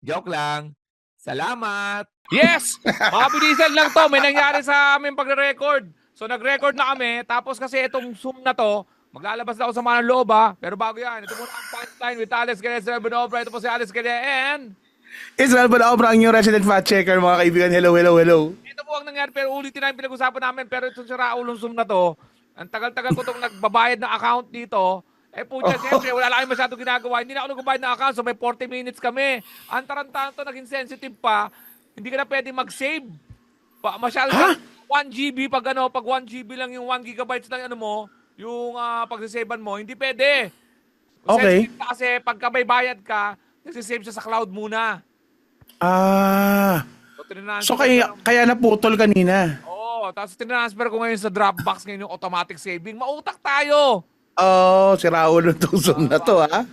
Joke lang. Salamat! Yes! Mga binisan lang to. May nangyari sa aming pagre-record. So nag-record na kami. Tapos kasi itong Zoom na to, maglalabas na ako sa mga loob ha. Pero bago yan, ito muna ang punchline with Alex Galea, Sir Benobra. Ito po si Alex Galea and... Israel Balobra, ang inyong resident fact checker, mga kaibigan. Hello, hello, hello. Ito po ang nangyari pero ulitin namin pinag-usapan namin. Pero itong si Raulong Zoom na to, ang tagal-tagal ko itong nagbabayad ng account dito. Eh po dyan, siyempre, wala lang kami masyado ginagawa. Hindi na ako nagbabayad ng account, so may 40 minutes kami. Ang tarantahan to, naging sensitive pa. Hindi ka na pwede mag-save. Pa, masyado Ha? 1 GB pag ano, pag 1 GB lang yung 1 gigabytes lang ano mo, yung uh, pagsasavean mo, hindi pwede. Okay. Sensitive kasi pagka may bayad ka, nagsisave siya sa cloud muna. Ah, So, so kaya, ng- kaya naputol kanina. Oo, tapos tinransfer ko ngayon sa Dropbox ngayon yung automatic saving. Mautak tayo! Oh, si Raul itong Zoom na to, ha?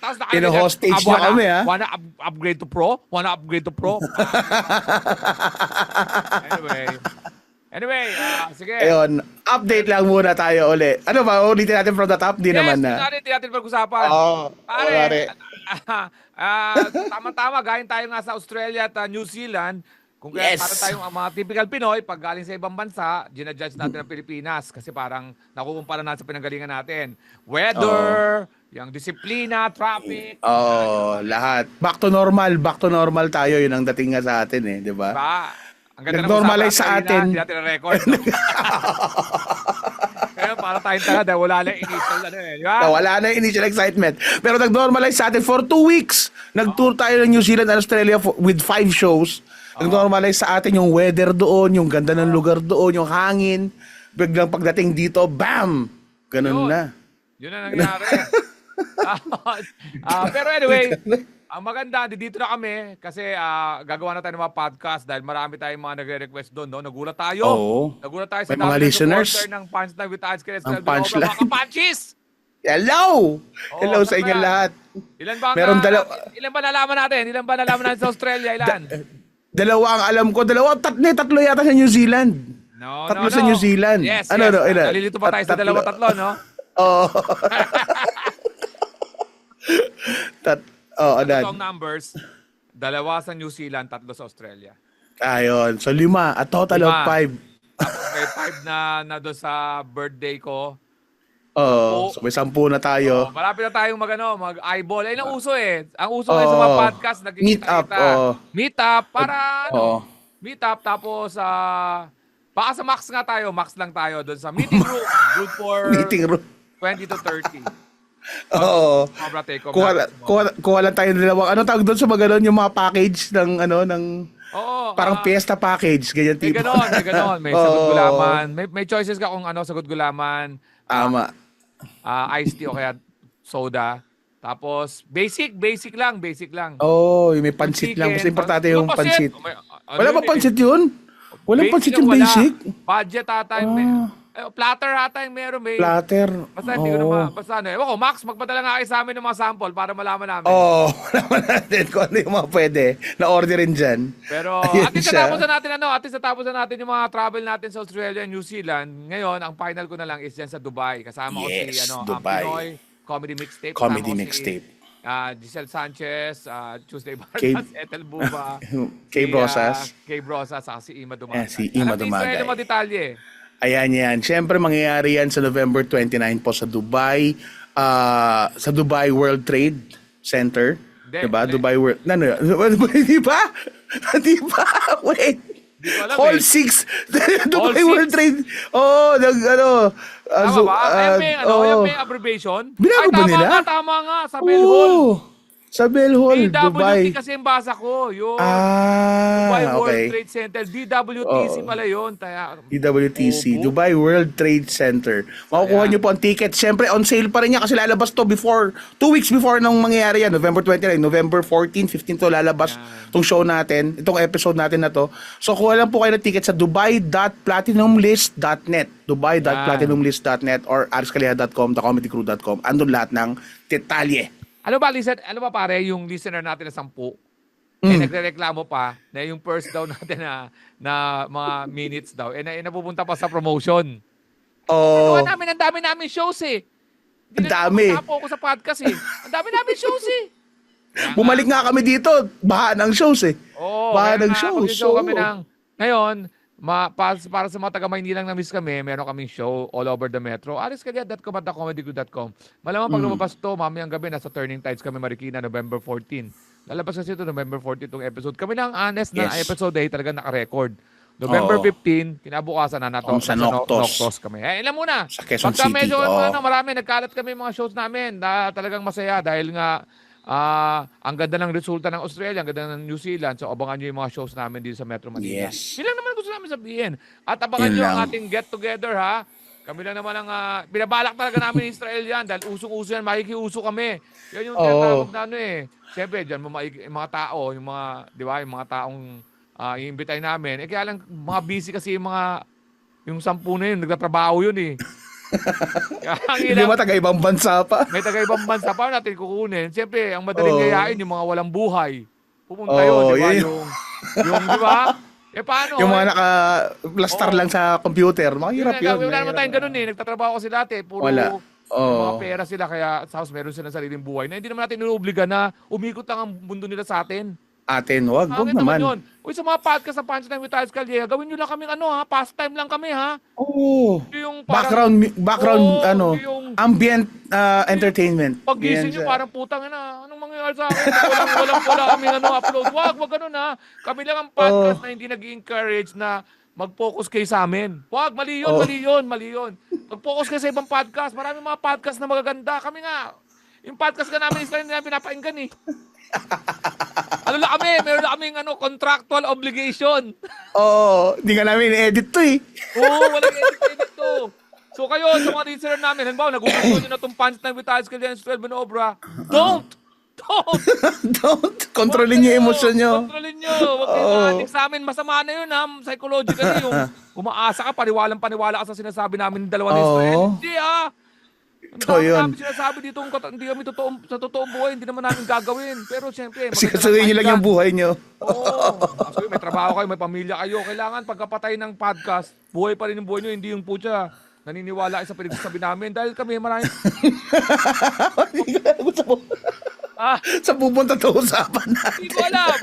Tapos Pino-hostage dyan, niyo wanna- kami, ha? Wanna up- upgrade to pro? Wanna upgrade to pro? anyway. Anyway, ah, sige. Ayun, update lang muna tayo uli. Ano ba, ulitin natin from the top? Di yes, naman na. Yes, natin pag-usapan. Oo, Pare, pare. ah, ah, tama-tama, galing tayo nga sa Australia at ah, New Zealand. Kung kaya Yes. para tayong mga typical Pinoy, pag galing sa ibang bansa, ginadjudge natin ang Pilipinas kasi parang nakukumpara natin sa pinanggalingan natin. Weather, yung disiplina, traffic, Oh, lahat. Back to normal, back to normal tayo. Yun ang dating nga sa atin eh, di ba? Diba? Ang ganda Nag-normalize sa atin. Hindi natin na-record. no? Kaya para tayong tanga dahil wala lang initial ano eh. Di ba? Na wala na initial excitement. Pero nag-normalize sa atin for two weeks. Nag-tour tayo ng New Zealand and Australia for, with five shows. Nag-normalize sa atin yung weather doon, yung ganda ng lugar doon, yung hangin. Biglang pagdating dito, bam! Ganun Yun. na. Yun ang nangyari. Ah, pero anyway, ang maganda, dito na kami kasi ah, gagawa na tayo ng mga podcast dahil marami tayong mga nagre-request doon. No? Nagulat tayo. Oo. Nagulat tayo sa mga listeners. ng Punchline with Ice Cream. Ang punchline. Mga kapanchis! Hello! Hello Oo, sa inyo lahat. Ilan ba, ang- Meron dalaw- ilan ba nalaman natin? Ilan ba nalaman natin sa Australia? Ilan? Dalawa ang alam ko. Dalawa, tatlo, tatlo yata sa New Zealand. No, Tatlo no, sa no. New Zealand. Yes, Ano, yes. no, ilan? Nalilito pa tayo sa dalawa tatlo, no? Oo. Tat oh, anan. ang numbers. Dalawa sa New Zealand, tatlo sa Australia. Ayun. So, lima. A total of Lima. five. Tapos may five na, na doon sa birthday ko. Oo. So, may sampu na Oh, tayo. malapit na tayong mag, ano, mag eyeball. Ayun ang uso eh. Ang uso ngayon sa mga podcast, nagkikita Meet up, kita. oo. Meet up para ano, Oo. meet up tapos ah baka sa Max nga tayo, Max lang tayo doon sa meeting room. Good for Meeting room. 20 to 30. Oo. Cobra take off. Kuha, kuha, kuha lang tayo ng dalawang. Ano tawag doon sa mga ganun, yung mga package ng ano, ng Oo. parang ah, fiesta package. Ganyan May tipo. ganon, may ganon. May sagot gulaman. May, may choices ka kung ano, sagot gulaman, Tama. Ah, iced tea o kaya soda. Tapos, basic, basic lang, basic lang. Oh, yung may pansit lang. Basta Chicken, importante yung Walang pansit. May- ano Wala ba eh? pansit yun? Walang Basic pansit yung wala. basic? Budget ata may, Ah. Eh, platter ata yung meron. May, Platter. basta hindi ko na ma, basta ano. Ewan ko, Max, magpadala nga kayo sa amin ng mga sample para malaman namin. Oo, oh, naman natin kung ano yung mga pwede na orderin dyan. Pero Ayun at least siya. natapos na natin ano, at least natapos na natin yung mga travel natin sa Australia and New Zealand. Ngayon, ang final ko na lang is dyan sa Dubai. Kasama ko si Yes, ano, ang Dubai. Pinoy Comedy Mixtape. Comedy ko mixtape. Si, ah, Giselle Sanchez, ah, Tuesday Kay- Vargas, Ethel Buba. Kay si, Brosas. ah, Kay Brosas, saka si Ima Dumagay. Eh, si Ima Alam ni Israel Dumagay. yung mga detalye. Ayan yan. Siyempre, mangyayari yan sa November 29 po sa Dubai. ah, sa Dubai World Trade Center. Hindi, diba? hindi. Dubai World... Ano? Di ba? Di ba? Wait. Alam Hall eh. 6. Dubai Hall World 6? Trade. Oh, nag, ano. ah, Tama so, ba? Ayan may, ano, oh. may abbreviation. Binago Ay, ba tama nila? Nga, tama nga, sa Bell Hall. Sa Bell Hall, DWT Dubai. kasi yung basa ko. Yun. Dubai Ah, World okay. Trade Center. DWTC Oo. pala yun. Kaya, DWTC, Opo. Dubai World Trade Center. Makukuha nyo po ang ticket. Siyempre, on sale pa rin yan kasi lalabas to before, two weeks before nang mangyayari yan. November 29, November 14, 15 to lalabas Ayan. tong show natin, itong episode natin na to. So, kuha lang po kayo ng ticket sa dubai.platinumlist.net dubai.platinumlist.net or ariscalera.com, thecomedygrew.com. Andun lahat ng detalye. Ano ba, listen, ano ba pare, yung listener natin na sampu, eh, Mm. nagre-reklamo pa na yung first daw natin na, na mga minutes daw, eh, na, eh, napupunta pa sa promotion. Oh, Gawa namin, ang dami namin shows eh. Ang dami. Hindi ako sa podcast eh. Ang dami namin shows eh. Kaya bumalik nga kami dito, baha ng shows eh. Oo, Baha ng shows, mag-show kami ng... Ngayon, ma, para, para sa mga taga Maynilang na miss kami, meron kaming show all over the metro. ariskalia.com at thecomedygroup.com. Malamang pag Mm. lumabas to, mamayang gabi, nasa Turning Tides kami, Marikina, November 14. Lalabas kasi ito November 14 itong episode. Kami na ang honest na Yes. episode ay talaga naka-record. November Oo. 15, kinabukasan na nato Um, sa Noctos. Noctos kami. Eh, ilan muna. Sa Quezon Pagka City, medyo oo. ano, marami, nagkalat kami mga shows namin na talagang masaya dahil nga ah ang ganda ng resulta ng Australia, ang ganda ng New Zealand. So abangan nyo yung mga shows namin dito sa Metro Manila. Yes. Yun lang namin sabihin. At abangan Yun nyo ang lang. ating get together ha. Kami lang naman ang ah, binabalak talaga namin Israel yan dahil usong-uso yan, makikiuso kami. Yan yung Oo. tinatawag na ano eh. Siyempre, dyan maiki- yung mga tao, yung mga, di ba, yung mga taong uh, iimbitay namin. Eh kaya lang, mga busy kasi yung mga, yung sampu na yun, nagtatrabaho yun eh. kaya ang Hindi hirap. ba taga ibang bansa pa? May taga ibang bansa pa natin kukunin. Siyempre, ang madaling Oo. gayain yung mga walang buhay. Pupunta Oo, yun, di ba? yun. Yung, yung, di ba? Eh paano? Yung mga Eh, naka-plaster Oo. lang sa computer. Mahirap yun. Wala naman mahirap. tayong ganun eh. Nagtatrabaho kasi dati. Puro Wala. Oo. mga pera sila. Kaya sa house meron silang sariling buhay. Na hindi naman natin inuobliga na umikot lang ang mundo nila sa atin. Atin, wag, wag Bakit naman. yun? Uy, sa mga podcast sa Punchline with Alex Calleja, gawin nyo lang kami ano ha, pastime lang kami ha. Oo. Hindi yung Background, mu- background, Oo, ano, yung ambient uh, entertainment. Pagising Yan nyo, siya. parang putang ina, anong mangyayari sa akin? Walang, walang, wala kami ano, upload. Wag, wag ganun ha. Kami lang ang podcast Oh. na hindi nag encourage na mag-focus kayo sa amin. Wag, mali yun, Oh. mali yun, mali yun. Mag-focus kayo sa ibang podcast. Marami mga podcast na magaganda. Kami nga, yung podcast ka namin, isa hindi namin pinapainggan eh. ano lang kami, meron lang kaming ano, contractual obligation. Oo, hindi nga namin edit to eh. Oo, walang edit-edit to. So kayo, sa mga listener namin, halimbawa, nagugustuhan nyo na itong punchline with Alex Caldenas 12 and Obra, don't! Don't! Don't, kontrolin niyo yung emosyon niyo. Kontrolin nyo. Huwag kayo addict sa amin. Masama na yun, ha? Psychologically, yung umaasa ka, paniwalang paniwala ka sa sinasabi namin ng dalawa ni Oo. Israel. Hindi, ha? Ang dami yun. namin sinasabi dito, hindi kami totoo, sa totoong buhay, hindi naman namin gagawin. Pero siyempre, kasuhin niyo lang yung buhay niyo. Oo. Kasi may trabaho kayo, may pamilya kayo. Kailangan pagkapatay ng podcast, buhay pa rin yung buhay nyo, hindi yung putya. Naniniwala kayo sa pinagsasabi namin dahil kami marami. Ah, sa pupunta to usapan hindi natin. ko alam.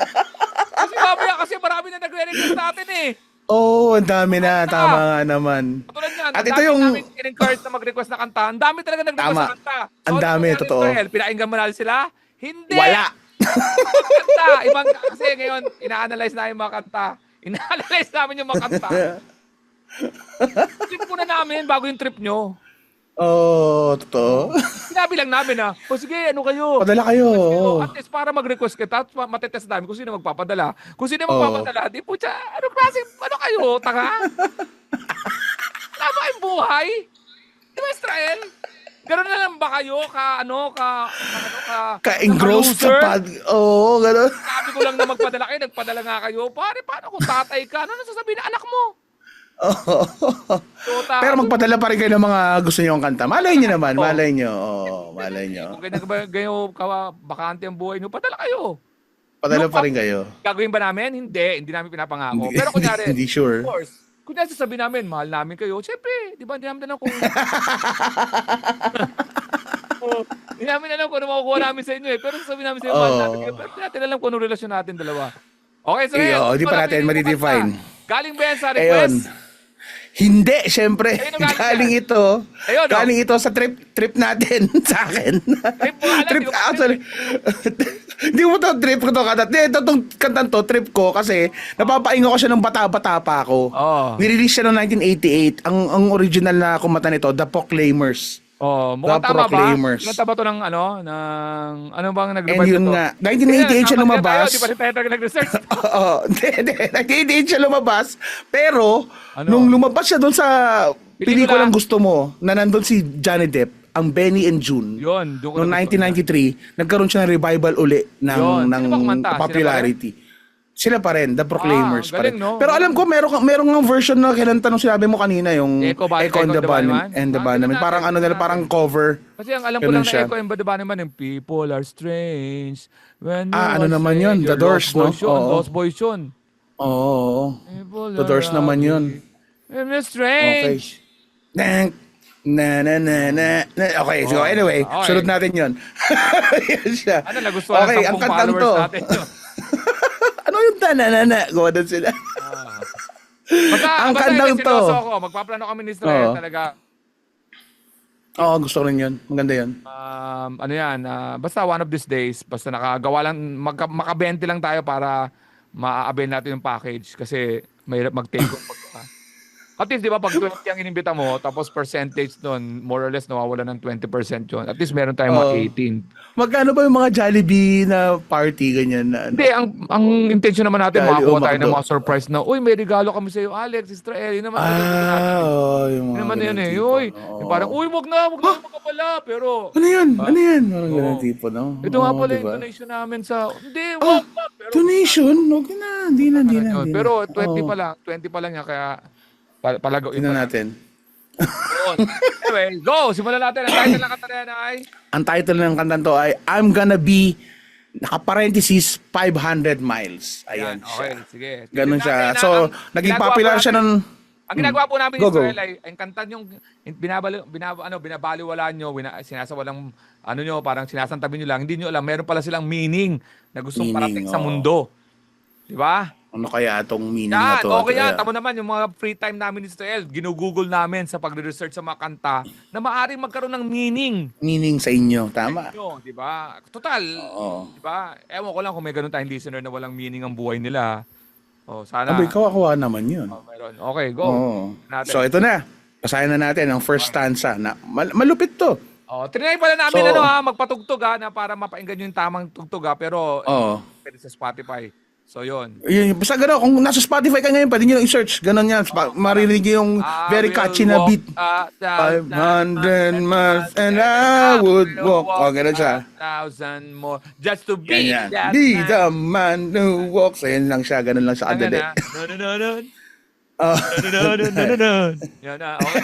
Kasi mamaya kasi marami na nagre-request sa atin eh. Oo, oh, ang dami na. Tama nga naman. Katulad niyan, At ang ito dami yung- namin in-encourage na mag-request na kanta. Ang dami talaga nag-request Tama. na kanta. Ang ano dami, totoo. Israel? Pinainggan mo na sila? Hindi. Wala. kanta. Ibang, kasi ngayon, ina-analyze namin yung mga kanta. Ina-analyze namin yung mga kanta. trip muna namin bago yung trip nyo. Oo, oh, totoo. Sinabi lang namin na, o sige, ano kayo? Padala kayo. Pero oo. at least para mag-request kita, at ma- matetest namin kung sino magpapadala. Kung sino Oo. magpapadala, di po siya, ano klase, ano kayo, tanga? Ba kayong buhay? Di ba, Israel? Ganun na lang ba kayo ka, ano, ka, ka, ano, ka, Ka-engrossed ka-loser? pad. Oo, gano'n. Sabi ko lang na magpadala kayo, nagpadala nga kayo. Pare, paano kung tatay ka? Ano sasabihin ng anak mo? Pero magpadala pa rin kayo ng mga gusto niyong kanta. Malay niyo naman, malay niyo. Oo, malay niyo. Kung ganyan ba, ganyan ka, bakante ang buhay nyo, padala kayo. Padala pa rin kayo. Gagawin ba namin? Hindi. Hindi namin pinapangako. Pero kunyari, Hindi sure. of course, kunyari sasabihin namin, mahal namin kayo, syempre, di ba, hindi namin alam kung... oh, hindi namin alam kung ano makukuha namin sa inyo eh. Pero sasabihin namin sa inyo, mahal Oo. namin kayo. Pero hindi natin alam kung ano relasyon natin dalawa. Okay, so Eh, ngayon, oo, di pa natin madidefine. Galing ba yan sa request? Hindi, syempre. Ayun galing yan. ito. Ayun, oh. Galing ito sa trip trip natin sa akin. Trip mo, alam, trip di ba? actually. Hindi mo to trip ko to kanta. Hindi, ito tong kantan to, trip ko kasi napapainga ko siya nung bata-bata pa ako. Oo. Nirelease siya noong 1988. Ang ang original na kumanta nito, The Proclaimers. Oh, mukhang The tama ba? Proclaimers. Ba to ng ano? Ng, ano bang And nag-revive yun nito? nga, Kaya, 1988 siya tama lumabas. Tayo, di ba tayo tayo nag-research? Oo, hindi, hindi. 1988 siya lumabas. Pero, Ano? nung lumabas siya doon sa Pelikula. pelikulang gusto mo, na nandun si Johnny Depp, ang Benny and June, Yun, doon ko noong nagustuhan. 1993, nagkaroon siya ng revival uli ng, Yun. ng Sino ba kumanta? Popularity. Sila pa rin, The Proclaimers Ah, pa galing, rin. no? Pero alam ko, meron, meron ng version na kinanta nung sinabi mo kanina, yung Echo Ba- Echo and Echo the Bunnymen. And the Ah, Parang ano nila, parang cover. Kasi ang alam ko lang siya. na Echo and Bada naman yung People are strange. When Ah, ano naman strange. yun? The Doors, no? Boys yun, Oo. Lost Boys yun. Oo. People The Doors naman yun. When you're Okay. strange. Dang. Na na na na. na. Okay, so Oh, anyway, okay. sunod natin 'yon. Yan siya. Ano, nagustuhan okay, ng ang 10 kantang to. natin. yun. ano yung ta na na na? Gawa doon sila. Basta, Ang basta kantang hindi to. ako. Magpaplano kami ni Israel Oo. talaga. Oo, gusto ko rin 'yon. Maganda 'yon. Um, ano yan, ah, basta one of these days, basta nakagawa lang, magka, makabente lang tayo para maa-avail natin yung package kasi mahirap mag-take pagka. At least, di ba, pag 20 ang inimbita mo, tapos percentage doon, more or less, nawawala ng 20% yun. At least, meron tayong mga Oo. 18. Magkano ba yung mga Jollibee na party ganyan na ano? Hindi, ang ang intention naman natin, Dahil makakuha tayo ng mga surprise na, uy, may regalo kami sa iyo, Alex, Israel, yun naman. Ah, oo, yung Yun mga naman yun eh. Uy, yung parang, uy, wag na, wag na makapala. Pero, Ano 'yan? Ano 'yan? Parang Oo. ganun tipo, no? ito nga Oo, pala yung diba? donation namin sa, hindi, wag pa. Pero, Donation? Okay na, hindi na, hindi na. Pero 20 Oo. pa lang, 20 pa lang yan kaya pal palago yun. Tingnan pa natin. Yun. anyway, go! Simulan natin. Ang title ng kanta na yan ay Ang title ng kantan to ay I'm Gonna Be naka-parenthesis 500 miles. Ayan Yan, okay, siya. sige. Ganun siya. natin, So, ang naging popular po siya ng... Ang ginagawa po namin Go. Israel ay ang kanta yung binabali binab, ano binabaliwalaan nyo, wina, sinasawalang ano nyo, parang sinasantabi nyo lang, hindi nyo alam, meron pala silang meaning na gustong Meaning, parating sa oo. mundo. Di ba? Ano kaya itong meaning na Yan, to? okay yan. Tamo naman yung mga free time namin ni Israel, ginugugol namin sa pagre-research sa mga kanta na maaaring magkaroon ng meaning. Meaning sa inyo. Tama. Nyo, di ba? Total, Oo. di ba? Ewan ko lang kung may ganun tayong listener na walang meaning ang buhay nila. Oh, sana. Abay, kawakuha naman yun. Oh, meron. Okay, go. Oo. Natin. So, ito na. Basahin na natin ang first stanza. Na, mal- malupit to. Oh, trinay pala namin So- ano ha, magpatugtog ha, na para mapainggan yung tamang tugtog ha, pero Oo. pwede sa Spotify. So, yun. Yun, basta gano'n, kung nasa Spotify ka ngayon, pwede nyo i-search. Ganon yan. Spa- maririnig nyo yung I very will catchy na walk beat. a thousand 500 miles and I would walk. Oh, ganun siya. a thousand more just to be Ganyan. that Be man. the man who walks. Ayan lang siya. Ganun lang siya Ano kadali. na? No, no, no, no. Oh. No, no, no, no, no, no. Yan na. Okay.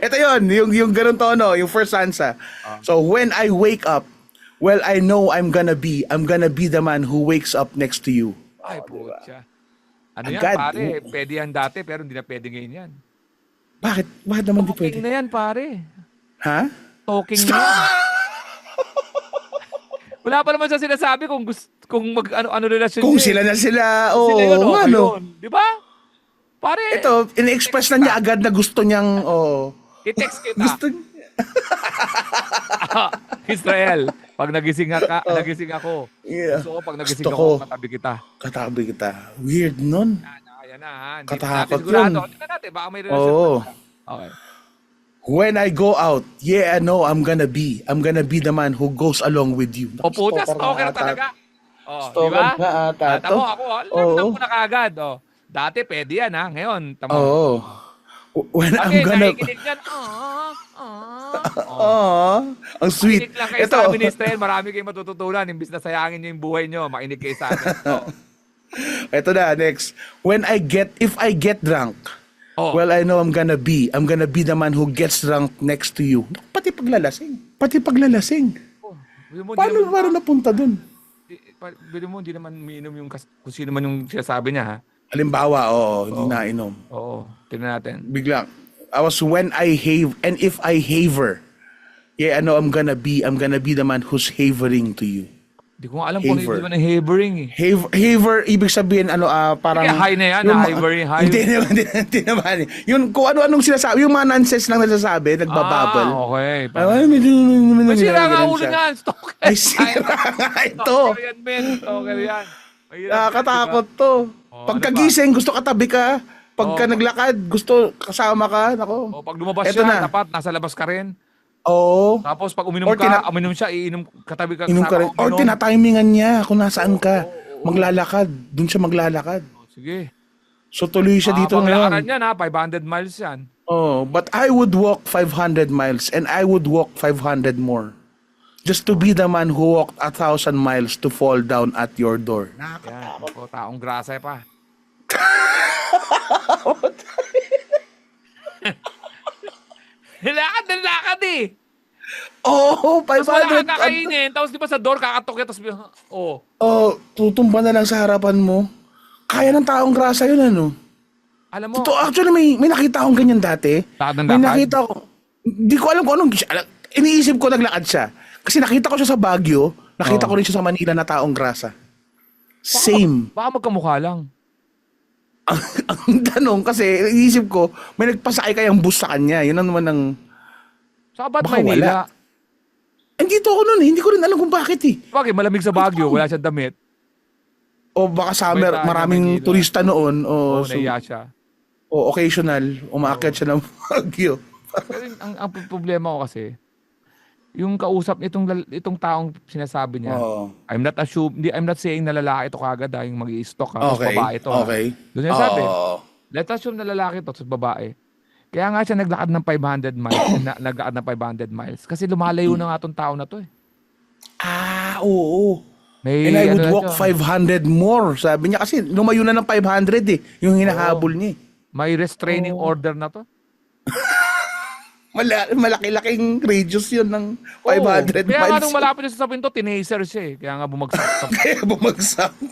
Ito yun, yung, yung ganun tono, yung first stanza. Ah. So, when I wake up, well, I know I'm gonna be, I'm gonna be the man who wakes up next to you. Ay, putya. Ano yan, Agad. pare? Pwede yan dati, pero hindi na pwede ngayon yan. Bakit? Bakit naman di pwede? Talking na yan, pare. Ha? Talking na yan. Wala pa naman siya sinasabi kung gusto, kung mag, ano, ano relasyon Kung niya eh. sila na sila, oo, Sila yun, okay ano. yun. Di ba? Pare, Ito, in-express na niya agad na gusto niyang, oh, i-text kita. gusto Israel, pag nagising, ka, nagising ako, Yeah. gusto ko pag nagising Gusto ako, ko. katabi kita. Katabi kita. Weird nun. Yan na, yan na. Hindi Katakot yun. Tingnan natin, baka may relasyon. Oo. Okay. When I go out, yeah, I know I'm gonna be. I'm gonna be the man who goes along with you. O puta, stalker ata. talaga. Oh, di ba? nga ata Ah, to. tamo ako, alam ko na kagad. Oh. Dati pwede yan ha. Ngayon, tamo. Oo. When I'm gonna... nakikinig yan. Ah. Aww, ang sweet. Makinig lang kayo Ito, sa amin ni Israel. Marami kayong matututunan. Imbis na sayangin nyo yung buhay nyo, makinig kayo sa amin. Oh. ito na, next. When I get, if I get drunk, Oh. well, I know I'm gonna be. I'm gonna be the man who gets drunk next to you. Pati paglalasing. Pati paglalasing. Oh, bili mo, Paano, hindi naman, paano napunta dun? di- pa- bili mo, hindi naman umiinom yung kas- kung sino man yung sinasabi niya ha. Halimbawa, oo, hindi nainom. Oo, tingnan natin. Bigla. I was when I have, and if I haver, yeah, I know I'm gonna be, I'm gonna be the man who's havering to you. Hindi ko nga alam kung ano Haver. yung naman ng havering eh. Haver, haver ibig sabihin, ano, ah, parang... Sige, high na yan, yung ah, ma- havering, high. Hindi naman, hindi, hindi naman. Yung kung ano-anong sinasabi, yung mga nonsense lang nagsasabi, nagbababble. Ah, okay. Ay, medyo, medyo, May sira nga ulo nga. Stalker. Ay, sira nga ito. Stalker yan, men. Stalker yan. Mahirap yan, Nakakatakot to. Oh, Pagkagising, gusto katabi ka. Pagka Oo. naglakad, gusto kasama ka, nako. O, pag lumabas Eto siya, na. dapat nasa labas ka rin. Oo. Tapos pag uminom Or ka, tina- uminom siya, iinom katabi ka. Inom ka kasama rin. ka Or uminom. tinatimingan niya kung nasaan ka. Maglalakad. Doon siya maglalakad. Sige. So tuloy siya dito Ah, paglakaran ngayon. yan ha, 500 miles yan. Oh, but I would walk 500 miles and I would walk 500 more. Just to be the man who walked a thousand miles to fall down at your door. Yan. Ako, taong grasa pa. Lakad na lakad eh. Oh, Tapos wala 500. kang kakainin. Tapos di ba sa door kakatok tapos oh. Oh, tutumba na lang sa harapan mo. Kaya ng taong grasa yun ano. Alam mo, Totoo, actually may, may nakita akong ganyan dati. Lakad ng May lakad? nakita ko. Hindi ko alam kung anong iniisip ko naglakad siya. Kasi nakita ko siya sa Baguio, nakita Oo. ko rin siya sa Manila na taong grasa. Same. baka magkamukha lang. Ang, ang tanong kasi iniisip ko, may nagpasakay kayang bus sa kanya. Yun ang naman ang Sa ba't Baka Maynila? Andito ako noon, eh. hindi ko rin alam kung bakit eh. Bakit? Malamig sa Baguio, wala siyang damit. O baka summer, tayo, maraming Manila. turista noon. Oo, O, so, naiya siya. o occasional, umaakyat siya ng Baguio. Pero yung- ang, ang problema ko kasi, yung kausap itong lal- itong taong sinasabi niya, Oo. I'm not assuming, hindi, I'm not saying na lalaki ito kagad ah, yung mag stock ha, tapos Okay. babae ito. ha. Okay. Doon niya sabi, Oo. let's assume na lalaki ito, tapos babae. Kaya nga siya naglakad ng 500 miles, na, naglakad ng 500 miles. Kasi lumalayo na nga itong tao na to eh. Ah, oo. May, And I ano would na walk siya, 500 more. Sabi niya kasi lumayo na ng 500 eh. Yung hinahabol niya eh. May restraining order na to. Mala- malaki-laking radius yun ng 500 Oo. Kaya nga miles. nung malapit na sa pinto, tinaser siya eh. Kaya nga bumagsak. sa- Kaya bumagsak.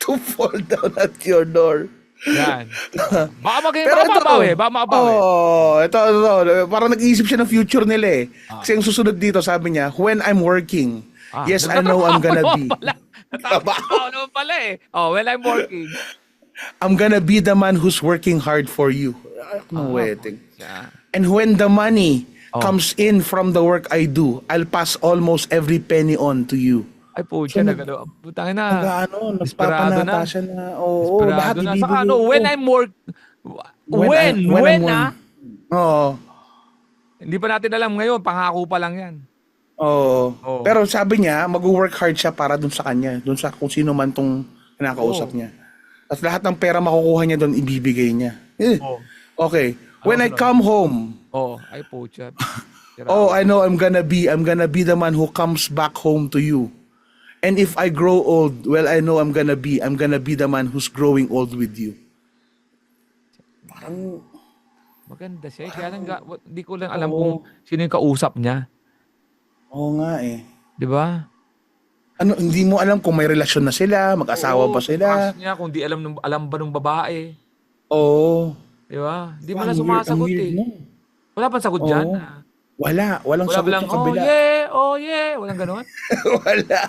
to fall down at your door. Yan. Baka maging, Pero baka ito, makabawi, baka makabawi. Oh, ito, ito, parang nag-iisip siya ng future nila eh. Kasi yung susunod dito, sabi niya, when I'm working, Ah, yes, I know I'm gonna be. pala. Nagtatrabaho naman pala eh. Oh, well, I'm working. I'm gonna be the man who's working hard for you. No wedding. Yeah. And when the money Oh. comes in from the work I do, I'll pass almost every penny on to you. Ay po, siya nag ano. Putangin na. Ano, Desperado nagpapanata na. siya na. Oo, Desperado lahat na. ibibigay Saka ano, ko. when I'm work... When, when, I- when I'm ah. work- Oo. Hindi pa natin alam ngayon, pangako pa lang yan. Oo. Oo. Pero sabi niya, mag-work hard siya para dun sa kanya, dun sa kung sino man tong kinakausap Oo. niya. At lahat ng pera makukuha niya doon, ibibigay niya. Eh. Oo. Okay. When I come home, Oh, ay po, siya. oh, I know I'm gonna be, I'm gonna be the man who comes back home to you. And if I grow old, well, I know I'm gonna be, I'm gonna be the man who's growing old with you. Parang, Maganda siya. eh. Kaya lang, ga- wa- ko lang alam Oo. kung sino yung kausap niya. oo nga eh. Di ba? Ano, hindi mo alam kung may relasyon na sila, mag-asawa Oo, ba sila? ask niya kung di alam, nung, alam ba nung babae. Oo. Di ba? Di mo Ang na weird- ang sumasagot weird eh. mo. Wala pang sagot dyan. Oo. ah. Wala, walang Wala sagot bilang, sa oh kabila. yeah, oh yeah. Walang ganon. Wala.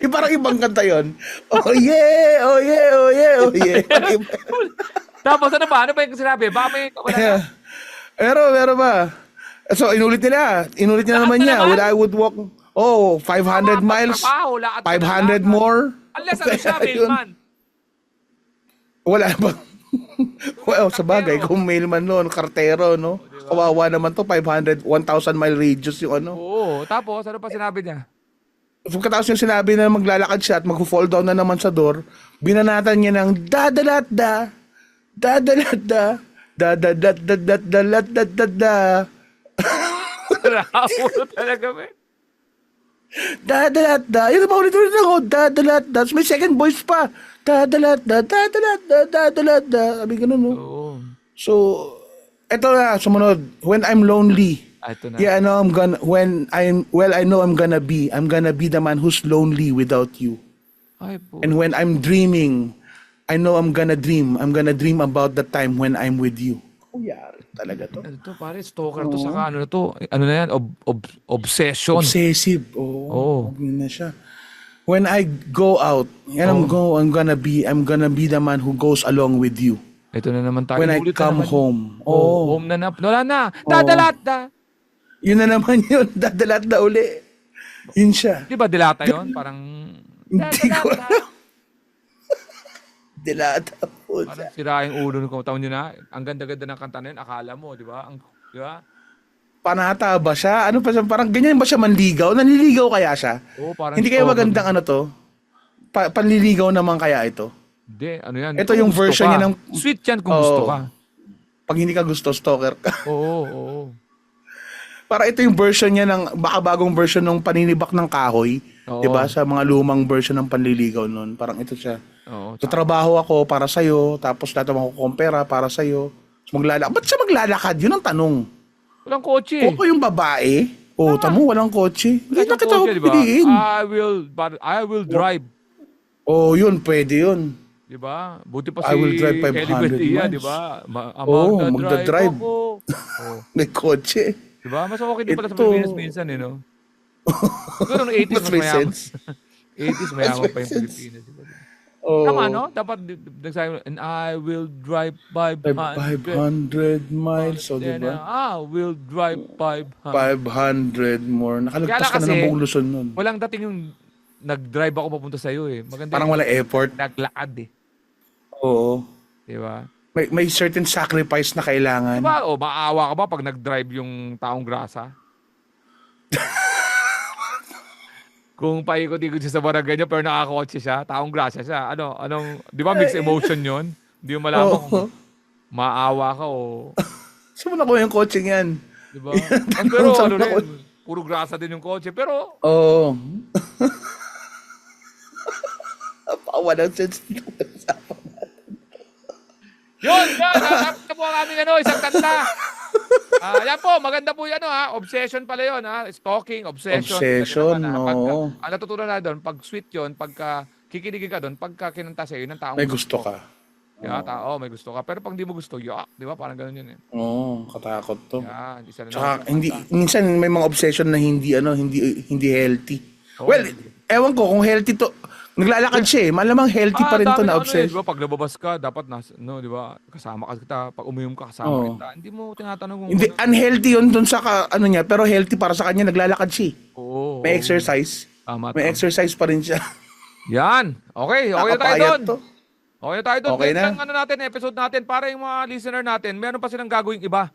Yung parang ibang kanta yun. Oh yeah, oh yeah, oh yeah, oh yeah. Parang iba. Tapos ano ba? Ano ba yung sinabi? Baka may wala na. pero, pero ba? So, inulit nila. Inulit niya naman na niya. When I would walk, oh, 500 miles, Trabaho, lakad ka na 500 lakad. more. Unless ano siya, mailman. Wala ba? well, sa bagay, kung mailman noon, kartero, no? Kawawa naman to, 500, 1,000 mile radius yung ano. Oo. Tapos, ano pa sinabi niya? Pagkatapos yung sinabi na maglalakad siya at mag-fall down na naman sa door, binanatan niya ng dadalat da, dadalat da, dadalat Rahulo talaga, men. dadalat da. Yun ba ulit ulit ako, dadalat da. May second voice pa, dadalat da, dadalat da, dadalat da. Sabi ganun, no? Oo. So, eto na, sumunod. When I'm lonely, Ah, Ito na. yeah, I know I'm gonna, when I'm, well, I know I'm gonna be, I'm gonna be the man who's lonely without you. Ay po. And when I'm dreaming, I know I'm gonna dream. I'm gonna dream about the time when I'm with you. Oh, yari talaga to. Ano to, pare? Stalker to saka ano na to? Ano na yan? Ob- ob- obsession. Obsessive. Oo. Oo. Yun na siya. When I go out, and I'm go, I'm gonna be, I'm gonna be the man who goes along with you. Ito na naman tayo. When I Ulit na come naman. home. Oh, Oh, home na na. Wala na. Dadalat da. yun na naman yun. Dadalat na uli. Yun siya. Di ba dilata yon Parang... Hindi ko alam. Dilata po siya. Parang sira yung ulo ng taon nyo na. Ang ganda-ganda ng kanta na yun. Akala mo, di ba? Ang, di ba? Panata ba siya? Ano pa siya? Parang ganyan ba siya manligaw? Nanliligaw kaya siya? Oo, parang Hindi kaya magandang ano to? Pa- panliligaw naman kaya ito? Hindi, ano yan. Ito Kung yung gusto version ka. niya ng- Sweet yan kung Oo. gusto ka. Pag hindi ka gusto, stalker ka. Oo, oo. Para ito yung version niya ng, baka bagong version ng paninibak ng kahoy. Oo. 'Di ba Sa mga lumang version ng panliligaw noon. Parang ito siya. Oo. Trabaho ako para sa'yo, tapos lahat ng makukumpera para sa'yo. So, maglalakad. Ba't siya maglalakad? Yun ang tanong. Walang kotse. O yung babae, o tamo, walang kotse. Hindi na kita kotse, piliin. I will, but I will drive. O yun, pwede yun. Di ba? Buti pa I si will drive 500 Kelly Buendia, miles. di ba? Ma- Oo, magdadrive magdadrive. ako. Oo. May kotse. Di ba? Mas okay din pala sa. Pilipinas minsan, eh, no? Siguro noong 80s, Mas mas may mayaman. sense. 80s, mayaman may pa yung. Pilipinas. di ba? Oh, Tama, no? Dapat di- di- nagsabi, and I will drive 500. 500 miles, o Then, diba? uh, I will drive 500. 500 more. Nakalagpas Kaya ka na kasi- ng buong Luzon nun. Walang dating yung nag-drive ako papunta sa'yo, eh. Maganda Parang wala effort. naglakad, eh. Oo. Di ba? May, may certain sacrifice na kailangan. Di ba? O, maawa ka ba pag nag-drive yung taong grasa? Kung paikot-ikot siya sa barangay niya pero nakakotse siya, taong grasa siya. Ano, anong, di ba mixed emotion yon? Hindi mo malaman Oo. kung maawa ka o, mo nakuha yung coaching yan? di ba? Ah, pero ano rin, puro grasa din yung kotse. Pero, Oo. Pawa ng sense nito. yun, yan, natapos na po ang aming ano, isang kanta. Ah, yan po, maganda po 'yan ano ha. Obsession pala 'yon ha. Stalking, obsession. Obsession, Ganun naman, ha. Pagka, oo. ang natutunan na doon, pag sweet 'yon, pagka kikiligin ka doon, pagka kinanta sa iyo ng taong May gusto ka. Yeah, tao, may gusto ka. Pero pag di mo gusto, yak, di ba? Parang ganun yun eh. Oo, katakot to. Yan, isa na Tsaka naman. hindi minsan may mga obsession na hindi ano, hindi hindi healthy. Oo. Well, ewan ko kung healthy to. Naglalakad siya eh. Malamang healthy pa rin to na Ano, eh, di obsession. ba? Pag nababas ka, dapat nas, no, di ba? Kasama ka kita. Pag umiyom ka, kasama Oo. kita. Hindi mo tinatanong kung Hindi ano. unhealthy 'yun dun sa ka, ano niya, pero healthy para sa kanya naglalakad siya. eh. Oo. May exercise. Tama, May tama. exercise pa rin siya. Yan. Okay, okay na tayo Nakapayat doon. to. Okay na tayo doon. Okay na. Ang ano natin, episode natin, para yung mga listener natin, meron pa silang gagawing iba.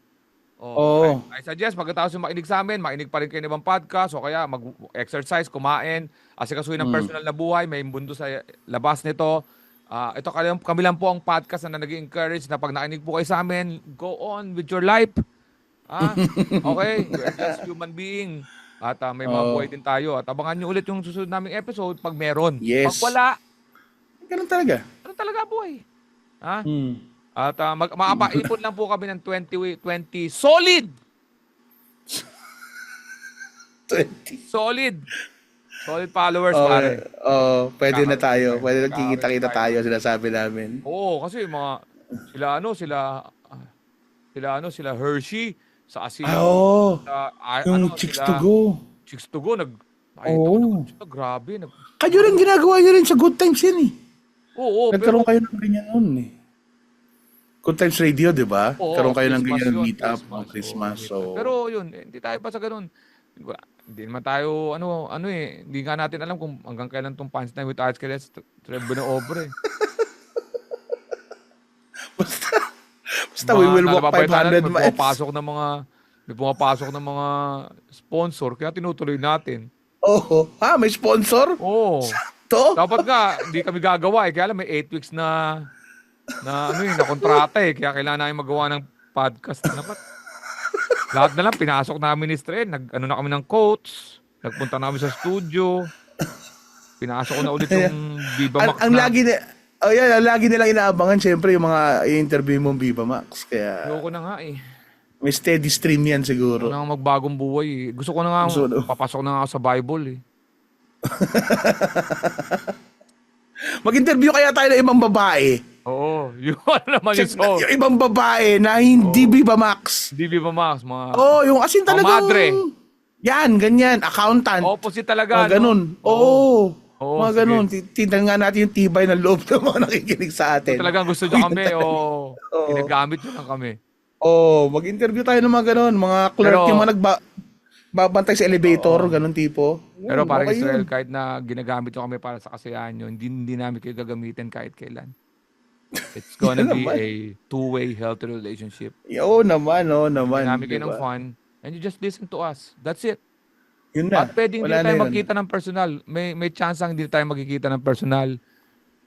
Oh, Oo. I, I suggest, pagkatapos yung makinig sa amin, makinig pa rin kayo ng ibang podcast, o kaya mag-exercise, kumain, asikasuhin Mm. ng personal na buhay, may mundo sa labas nito. Ah, ito kami, kami lang po ang podcast na nag encourage na pag nakinig po kayo sa amin, go on with your life. Ah, okay? You're just human being. At ah, may mga Oo. buhay din tayo. At abangan nyo ulit yung susunod naming episode pag meron. Yes. Pag wala, Ganun talaga. ano talaga buhay? Ha? Hmm. At uh, mag makapaipon lang po kami ng 20, 20 solid! 20. Solid! Solid followers, Okay. pare. Oh, pwede na Kakaroon tayo. Pwede na kikita-kita tayo. sinasabi namin. Oo, kasi mga, sila ano, sila, sila ano, sila Hershey, sa Asino. Ah, oo. sa, ah, Yung ano, chicks sila- to go. Chicks to go, nag, Oo. ito, grabe. Nag, Kayo rin ginagawa nyo rin sa Good Times yan eh. oo, pero, Nagkaroon kayo ng ganyan noon eh. Good Times Radio, di ba? Oo, Nagkaroon kayo ng Christmas ganyan yun, meet up, Christmas, oo, So, Pero yun, eh, hindi tayo pa sa ganun. Wala- Hindi naman tayo, ano, ano eh, hindi nga natin alam kung hanggang kailan tong punchline with Arts Kaya Treble na Obre. basta, basta we will walk 500 May miles. pumapasok ng mga, may pumapasok ng mga sponsor, kaya tinutuloy natin. Oo. Ha, may sponsor? Oo. To? Dapat nga, hindi kami gagawa eh. Kaya lang may 8 weeks na, na ano eh, na kontrata eh. Kaya kailangan namin magawa ng podcast. Dapat, lahat na lang, pinasok namin ni Stren. Nag, ano na kami ng coach. Nagpunta namin sa studio. Pinasok ko na ulit yung Viva Ang, Max ang na. lagi na, oh yan, ang lagi nilang inaabangan syempre yung mga i-interview mong Viva Max. Kaya Ayoko na nga eh. may steady stream yan siguro. na nga magbagong buhay eh. Gusto ko na nga, Gusto na- papasok na nga ako sa Bible eh. Mag-interview kaya tayo ng ibang babae. Oo, yun naman yung song. Yung ibang babae na hindi Viva Max. Di Viva Max, mga Oh, yung asin talagang... madre. Yan, ganyan. Accountant. opposite talaga. Mga ganun. Oo. Oo, mga sige. ganun. Ti- Tingnan nga natin yung tibay ng loob ng mga nakikinig sa atin. Talagang gusto nyo kami o Oo. ginagamit nyo lang kami. Oh, mag-interview tayo ng mga ganun. Mga clerk Pero- yung mga nagba... babantay sa elevator, ganun tipo. Pero Yun, parang okay Israel, yun. kahit na ginagamit nyo kami para sa kasiyahan nyo, hindi, hindi namin kayo gagamitin kahit kailan. It's gonna be naman. a two-way healthy relationship. Oo naman, oo naman. Ginamit kayo ng fun, and you just listen to us. That's it. Yun na. At pwedeng hindi tayo yun. magkita ng personal. May may chance ang hindi tayo magkikita ng personal.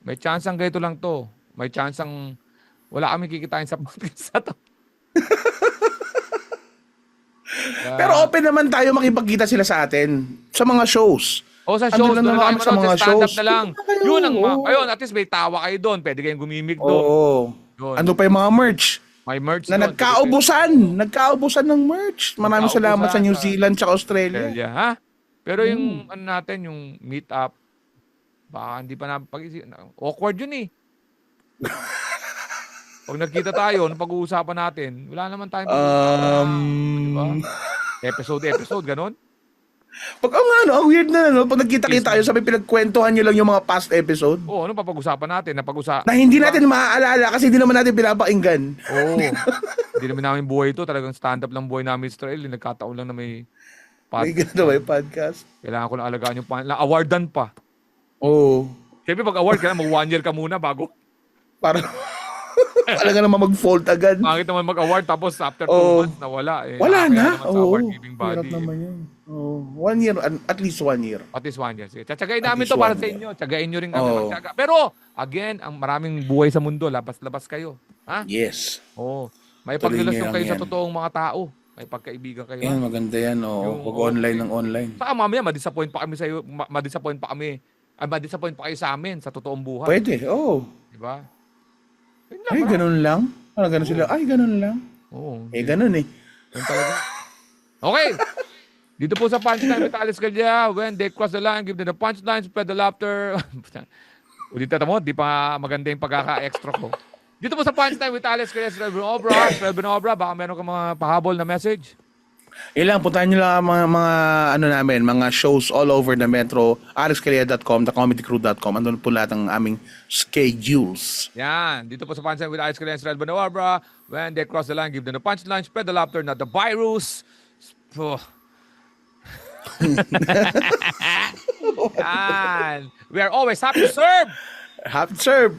May chance ang ganito lang to. May chance ang wala kami kikitain sa podcast na to. Pero open naman tayo makipagkita sila sa atin sa mga shows. O sa shows, doon naman lang kami kayo sa manood, mga sa stand-up shows. na lang. Na Yun ang, ma- ayun, at least may tawa kayo doon. Pwede kayong gumimik doon. Oo. Doon. Ano pa yung mga merch? May merch Na doon. nagkaubusan. Nagkaubusan ng merch. Maraming Nagkaubusan salamat sa New sa- Zealand at Australia. Australia, ha? Pero yung Hmm. ano natin, yung meet up, baka hindi pa na pag awkward yun eh. Pag nagkita tayo, nung pag-uusapan natin, wala naman tayong pag-uusapan. Um, diba? Episode, episode, ganun. Pag ang ano, ang weird na no, pag nagkita-kita tayo, sabi pinagkwentuhan nyo lang yung mga past episode Oo, ano pa pag-usapan natin? Na pag-usa na hindi natin maaalala kasi hindi naman natin pinapakinggan. Oo. hindi naman namin buhay ito. Talagang stand-up lang buhay namin Israel. Nagkataon lang na may May pod. ganito yung podcast? Kailangan ko na alagaan yung pan. Na awardan pa. Oo. Siyempre pag award ka na, mag one year ka muna bago. Para talaga naman mag-fault agad. Pangit naman mag-award tapos after two Oo. months nawala. Eh, Wala na. Oo. award-giving Hirap body. naman yun. Oo. One year, at least one year. At least one year. Sige. Tsagain namin to para sa inyo. Tsagain nyo rin kami Oo. magtyaga. Pero, again, ang maraming buhay sa mundo, labas-labas kayo. Ha? Yes. Oo. May pagrelasyon kayo lang sa yan. totoong mga tao. May pagkaibigan kayo. Yan, maganda yan. Oh. Yung- Pag online ng online. Saka mamaya, ma-disappoint pa kami sa iyo, ma- ma-disappoint pa kami. Ay, ma-disappoint pa kayo sa amin sa totoong buhay. Pwede, oo. Di ba? Ay, marami. ganun lang. Ano, ganun sila. Ay, ganun lang. Oo. Eh, ganun eh. Yun talaga. Okay. Dito po sa punchline with Alice Gallia, when they cross the line, give them the punchline, spread the laughter. Ulitin mo, di pa maganda yung pagkaka-extra ko. Dito po sa punchline with Alice Gallia, Edwin Obra, Edwin Obra, baka meron ka mga pahabol na message. Yun lang, puntahan nyo lang ang mga, mga, ano namin, mga shows all over the metro, alexcalia.com, thecomedycrew.com, andun po lahat ng aming schedules. Yan. Dito po sa punchline with Alice Gallia, Sir Edwin Obra, when they cross the line, give them the punchline, spread the laughter, not the virus. Puh. Yan. We are always happy to serve. Happy to serve!